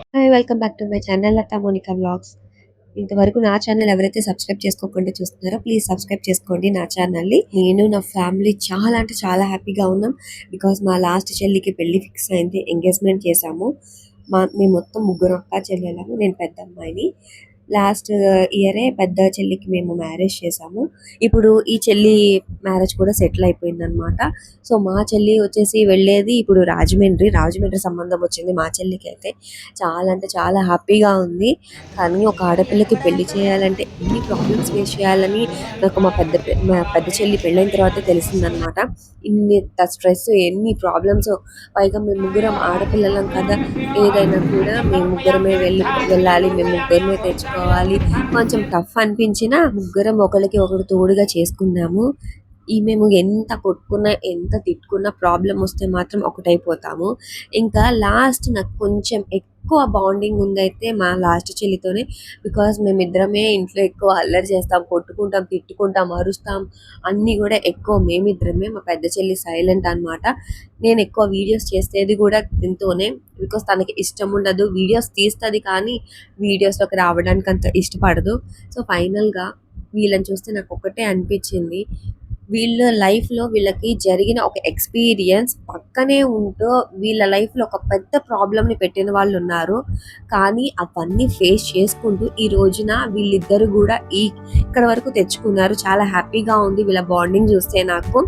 Hi welcome back to my channel Latha Monika vlogs ఇంతవరకు నా channel ఎవరైతే subscribe చేసుకోకుండా చూస్తున్నారో ప్లీజ్ సబ్స్క్రైబ్ చేసుకోండి నా ఛానల్ని నేను నా ఫ్యామిలీ చాలా అంటే చాలా హ్యాపీగా ఉన్నాం. బికాస్ మా లాస్ట్ చెల్లికి పెళ్ళి ఫిక్స్ అయింది ఎంగేజ్మెంట్ చేశాము. మా మేము మొత్తం ముగ్గురు అక్క చెల్లెళ్ళము నేను పెద్ద అమ్మాయిని. లాస్ట్ ఇయరే పెద్ద చెల్లికి మేము మ్యారేజ్ చేసాము ఇప్పుడు ఈ చెల్లి మ్యారేజ్ కూడా సెటిల్ అయిపోయింది అనమాట సో మా చెల్లి వచ్చేసి వెళ్ళేది ఇప్పుడు రాజమండ్రి. రాజమండ్రి సంబంధం వచ్చింది మా చెల్లికి అయితే. చాలా అంటే చాలా హ్యాపీగా ఉంది. కానీ ఒక ఆడపిల్లకి పెళ్ళి చేయాలంటే ఎన్ని ప్రాబ్లమ్స్ ఫేస్ చేయాలని నాకు మా పెద్ద మా పెద్ద చెల్లి పెళ్ళైన తర్వాత తెలిసిందనమాట ఇన్ని స్ట్రెస్ ఎన్ని ప్రాబ్లమ్స్ పైగా మేము ముగ్గురం ఆడపిల్లలం కదా. ఏదైనా కూడా మేము ముగ్గురమే వెళ్ళి వెళ్ళాలి. మేము ముగ్గురమే తెచ్చుకోవాలి. కొంచెం టఫ్ అనిపించినా ముగ్గురం ఒకరికి ఒకరు తోడుగా చేసుకున్నాము ఈ మేము ఎంత కొట్టుకున్నా ఎంత తిట్టుకున్నా ప్రాబ్లం వస్తే మాత్రం ఒకటైపోతాము. ఇంకా లాస్ట్ నాకు కొంచెం ఎక్కువ బాండింగ్ ఉందైతే మా లాస్ట్ చెల్లితోనే బికాస్ మేమిద్దరమే ఇంట్లో ఎక్కువ అల్లరి చేస్తాం కొట్టుకుంటాం తిట్టుకుంటాం అరుస్తాం అన్నీ కూడా ఎక్కువ మేమిద్దరమే. మా పెద్ద చెల్లి సైలెంట్ అన్నమాట. నేను ఎక్కువ వీడియోస్ చేసేది కూడా దీంతోనే బికాస్ తనకి ఇష్టం ఉండదు. వీడియోస్ తీస్తుంది కానీ వీడియోస్లోకి రావడానికి అంత ఇష్టపడదు. సో ఫైనల్గా వీళ్ళని చూస్తే నాకు ఒకటే అనిపించింది. వీళ్ళ లైఫ్లో వీళ్ళకి జరిగిన ఒక ఎక్స్పీరియన్స్ పక్కనే ఉంటూ వీళ్ళ లైఫ్లో ఒక పెద్ద ప్రాబ్లమ్ని పెట్టిన వాళ్ళు ఉన్నారు. కానీ అవన్నీ ఫేస్ చేసుకుంటూ ఈ రోజున వీళ్ళిద్దరు కూడా ఈ ఇక్కడ వరకు తెచ్చుకున్నారు. చాలా హ్యాపీగా ఉంది వీళ్ళ బాండింగ్ చూస్తే నాకు.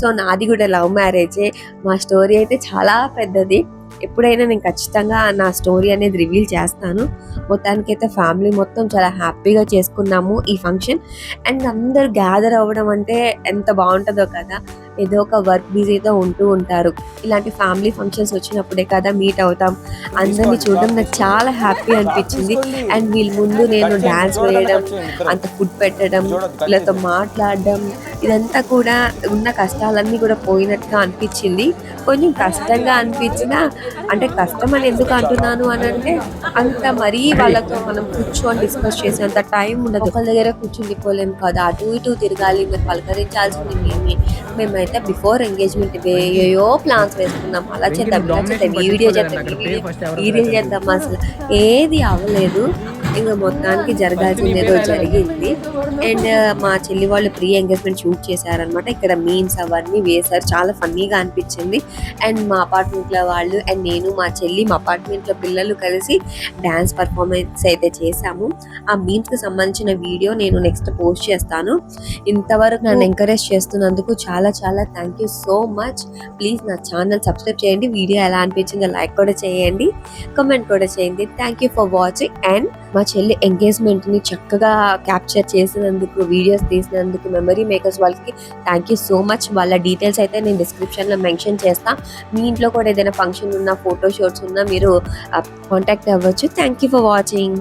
సో నాది కూడా లవ్ మ్యారేజే మా స్టోరీ అయితే చాలా పెద్దది. ఎప్పుడైనా నేను ఖచ్చితంగా నా స్టోరీ అనేది రివీల్ చేస్తాను. మొత్తానికైతే ఫ్యామిలీ మొత్తం చాలా హ్యాపీగా చేసుకున్నాము ఈ ఫంక్షన్. అండ్ అందరు గ్యాదర్ అవ్వడం అంటే ఎంత బాగుంటుందో కదా. ఏదో ఒక వర్క్ బిజీతో ఉంటూ ఉంటారు. ఇలాంటి ఫ్యామిలీ ఫంక్షన్స్ వచ్చినప్పుడే కదా మీట్ అవుతాం. అందరిని చూడడం నాకు చాలా హ్యాపీ అనిపించింది. అండ్ వీళ్ళ ముందు నేను డాన్స్ వేయడం అంత ఫుడ్ పెట్టడం వీళ్ళతో మాట్లాడడం ఇదంతా కూడా ఉన్న కష్టాలన్నీ కూడా పోయినట్టుగా అనిపించింది. కొంచెం కష్టంగా అనిపించినా అంటే కష్టం అని ఎందుకు అంటున్నాను అని అంటే అంత మరీ వాళ్ళతో మనం కూర్చొని డిస్కస్ చేసే అంత టైం ఉండదు. ఒకళ్ళ దగ్గర కూర్చుండిపోలేము పోలేం కదా. అటు ఇటు తిరగాలి మీరు పలకరించాల్సింది మేమే. మేమైతే బిఫోర్ ఎంగేజ్మెంట్ ఏయో ప్లాన్స్ వేసుకున్నాం అలా చేద్దాం ఇలా చేద్దాం. ఈ వీడియో చేద్దాం ఈ వీడియో చేద్దాం అసలు? ఏది అవ్వలేదు. ఇంకా మొత్తానికి జరగాల్సింది ఏదో జరిగింది. అండ్ మా చెల్లి వాళ్ళు ప్రీ ఎంగేజ్మెంట్ షూట్ చేశారనమాట ఇక్కడ మీన్స్ అవన్నీ వేశారు. చాలా ఫన్నీగా అనిపించింది. అండ్ మా అపార్ట్మెంట్లో వాళ్ళు అండ్ నేను మా చెల్లి మా అపార్ట్మెంట్లో పిల్లలు కలిసి డాన్స్ పర్ఫార్మెన్స్ అయితే చేశాము. ఆ మీమ్స్కి సంబంధించిన వీడియో నేను నెక్స్ట్ పోస్ట్ చేస్తాను. ఇంతవరకు నన్ను ఎంకరేజ్ చేస్తున్నందుకు చాలా చాలా thank you so much. Please నా ఛానల్ సబ్స్క్రైబ్ చేయండి. వీడియో ఎలా అనిపించిందో లైక్ కూడా చేయండి. కామెంట్ కూడా చేయండి. Thank you for watching and మా చెల్లి ఎంగేజ్మెంట్ని చక్కగా క్యాప్చర్ చేసినందుకు వీడియోస్ తీసినందుకు మెమరీ మేకర్స్ వాళ్ళకి థ్యాంక్ యూ సో మచ్ వాళ్ళ డీటెయిల్స్ అయితే నేను డిస్క్రిప్షన్లో మెన్షన్ చేస్తా. మీ ఇంట్లో కూడా ఏదైనా ఫంక్షన్ ఉన్నా ఫోటో షూట్స్ ఉన్నా మీరు uh, కాంటాక్ట్ అవ్వచ్చు. Thank you for watching